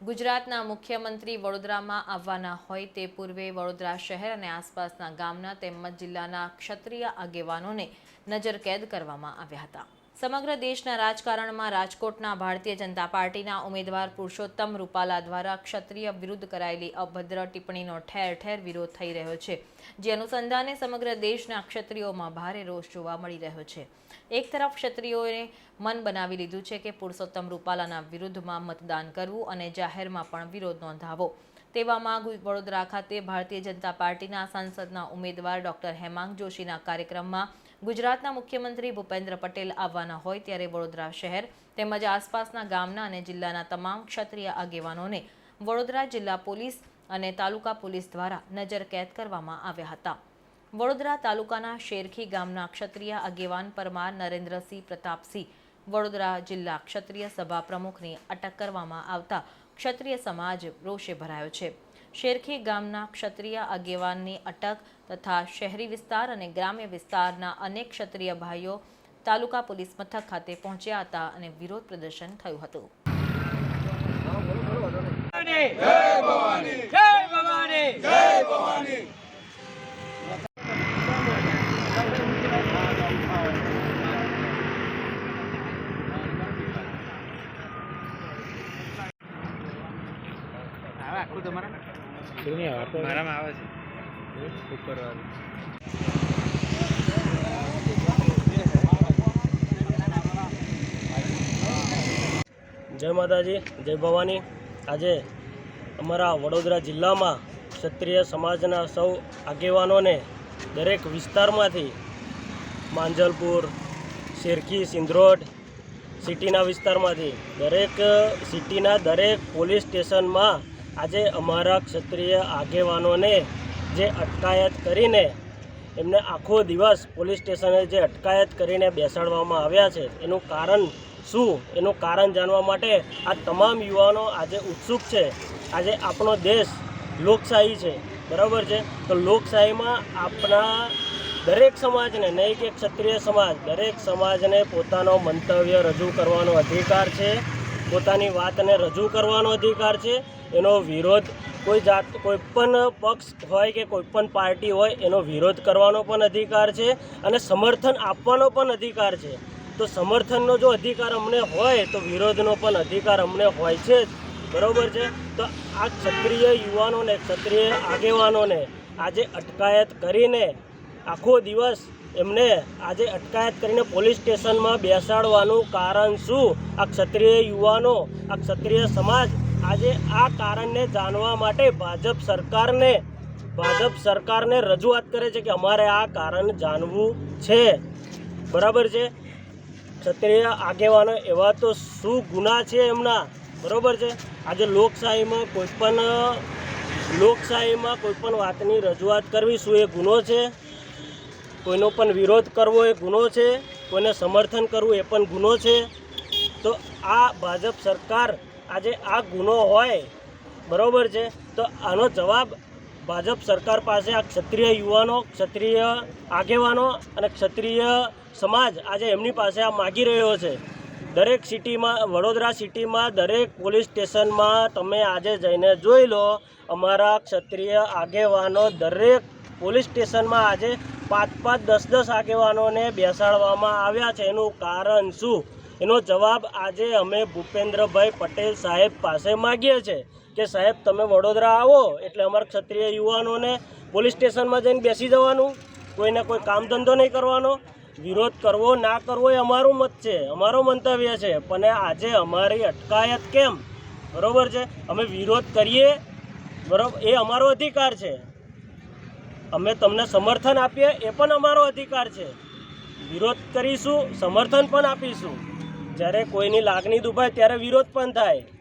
ગુજરાતના મુખ્યમંત્રી વડોદરામાં આવવાના હોય તે પૂર્વે વડોદરા શહેર અને આસપાસના ગામના તેમજ જિલ્લાના ક્ષત્રિય આગેવાનોને નજર કેદ કરવામાં આવ્યા હતા. સમગ્ર દેશના રાજકારણમાં રાજકોટના ભારતીય જનતા પાર્ટીના ઉમેદવાર પુરુષોત્તમ રૂપાલા દ્વારા ક્ષત્રિય વિરુદ્ધ કરાયેલી અભદ્ર ટિપ્પણીનો ઠેર ઠેર વિરોધ થઈ રહ્યો છે, જે અનુસંધાને સમગ્ર દેશના ક્ષત્રિયોમાં ભારે રોષ જોવા મળી રહ્યો છે. એક તરફ ક્ષત્રિયોએ મન બનાવી લીધું છે કે પુરુષોત્તમ રૂપાલાના વિરુદ્ધમાં મતદાન કરવું અને જાહેરમાં પણ વિરોધ નોંધાવો. તેવામાં વડોદરા ખાતે ભારતીય જનતા પાર્ટીના સાંસદના ઉમેદવાર ડોક્ટર હેમાંગ જોશીના કાર્યક્રમમાં ગુજરાતના મુખ્યમંત્રી ભૂપેન્દ્ર પટેલ આવવાના હોય ત્યારે વડોદરા શહેર તેમજ આસપાસના ગામના અને જિલ્લાના તમામ ક્ષત્રિય આગેવાનોને વડોદરા જિલ્લા પોલીસ અને તાલુકા પોલીસ દ્વારા નજર કેદ કરવામાં આવ્યા હતા. વડોદરા તાલુકાના શેરખી ગામના ક્ષત્રિય આગેવાન પરમાર નરેન્દ્રસિંહ પ્રતાપસિંહ વડોદરા જિલ્લા ક્ષત્રિય સભા પ્રમુખની અટક કરવામાં આવતા ક્ષત્રિય સમાજ રોષે ભરાયો છે. શેરખી ગામના ક્ષત્રિય આગેવાનની અટક તથા શહેરી વિસ્તાર અને ગ્રામ્ય વિસ્તારના અનેક ક્ષત્રિય ભાઈઓ તાલુકા પોલીસ મથક ખાતે પહોંચ્યા હતા અને વિરોધ પ્રદર્શન થયું હતું. આખું જય મારામાં આવે છે. જય માતાજી જય ભવાની. આજે અમારા વડોદરા જિલ્લામાં ક્ષત્રિય સમાજના સૌ આગેવાનોને દરેક વિસ્તારમાંથી માંજલપુર શેરખી સિંધરોડ સિટીના વિસ્તારમાંથી દરેક સિટીના દરેક પોલીસ સ્ટેશનમાં આજે અમારા ક્ષત્રિય આગેવાનોને જે અટકાયત કરીને એમને આખો દિવસ પોલીસ સ્ટેશને જે અટકાયત કરીને બેસાડવામાં આવ્યા છે, એનું કારણ શું? એનું કારણ જાણવા માટે આ તમામ યુવાનો આજે ઉત્સુક છે. આજે આપણો દેશ લોકશાહી છે. બરાબર છે? તો લોકશાહીમાં આપણા દરેક સમાજને, નહીં કે ક્ષત્રિય સમાજ, દરેક સમાજને પોતાનો મંતવ્ય રજૂ કરવાનો અધિકાર છે. પોતાની વાતને રજૂ કરવાનો અધિકાર છે. એનો વિરોધ કોઈ જાત, કોઈ પણ પક્ષ હોય કે કોઈ પણ પાર્ટી હોય, એનો વિરોધ કરવાનો પણ અધિકાર છે અને સમર્થન આપવાનો પણ અધિકાર છે. તો સમર્થનનો જો અધિકાર અમને હોય, તો વિરોધનો પણ અધિકાર અમને હોય છે જ. બરાબર છે? તો આ ક્ષત્રિય યુવાનોને, ક્ષત્રિય આગેવાનોને આજે અટકાયત કરીને, આખો દિવસ એમને આજે અટકાયત કરીને પોલીસ સ્ટેશનમાં બેસાડવાનું કારણ શું? આ ક્ષત્રિય યુવાનો, આ ક્ષત્રિય સમાજ આજે આ કારણને જાણવા માટે ભાજપ સરકારને ભાજપ સરકારને રજૂઆત કરે છે કે અમારે આ કારણ જાણવું છે. બરાબર છે? ક્ષત્રિય આગેવાનો એવા તો શું ગુના છે એમના. બરાબર છે? આજે લોકશાહીમાં કોઈ પણ, લોકશાહીમાં કોઈ પણ વાતની રજૂઆત કરવી શું એ ગુનો છે? કોઈનો પણ વિરોધ કરવો એ ગુનો છે? કોઈને સમર્થન કરવું એ પણ ગુનો છે? તો આ ભાજપ સરકાર આજે આ ગુનો હોય, બરાબર છે, તો આનો જવાબ ભાજપ સરકાર પાસે આ ક્ષત્રિય યુવાનો, ક્ષત્રિય આગેવાનો અને ક્ષત્રિય સમાજ આજે એમની પાસે આ માગી રહ્યો છે. દરેક સિટીમાં, વડોદરા સિટીમાં, દરેક પોલીસ સ્ટેશનમાં તમે આજે જઈને જોઈ લો, અમારા ક્ષત્રિય આગેવાનો દરેક પોલીસ સ્ટેશનમાં આજે પાંચ પાંચ દસ દસ આગેવાનોને બેસાડવામાં આવ્યા છે. એનું કારણ શું? એનો જવાબ આજે અમે ભૂપેન્દ્રભાઈ પટેલ સાહેબ પાસે માગીએ છીએ કે સાહેબ, તમે વડોદરા આવો એટલે અમારા ક્ષત્રિય યુવાનોને પોલીસ સ્ટેશનમાં જઈને બેસી જવાનું, કોઈને કોઈ કામ ધંધો નહીં કરવાનો. વિરોધ કરવો ના કરવો એ અમારું મત છે, અમારો મંતવ્ય છે, પણ આજે અમારી અટકાયત કેમ? બરોબર છે? અમે વિરોધ કરીએ બરોબર એ અમારો અધિકાર છે. અમે તમને સમર્થન આપીએ એ પણ અમારો અધિકાર છે. વિરોધ કરીશું, સમર્થન પણ આપીશું. જ્યારે કોઈની લાગણી દુભાય ત્યારે વિરોધ પણ થાય.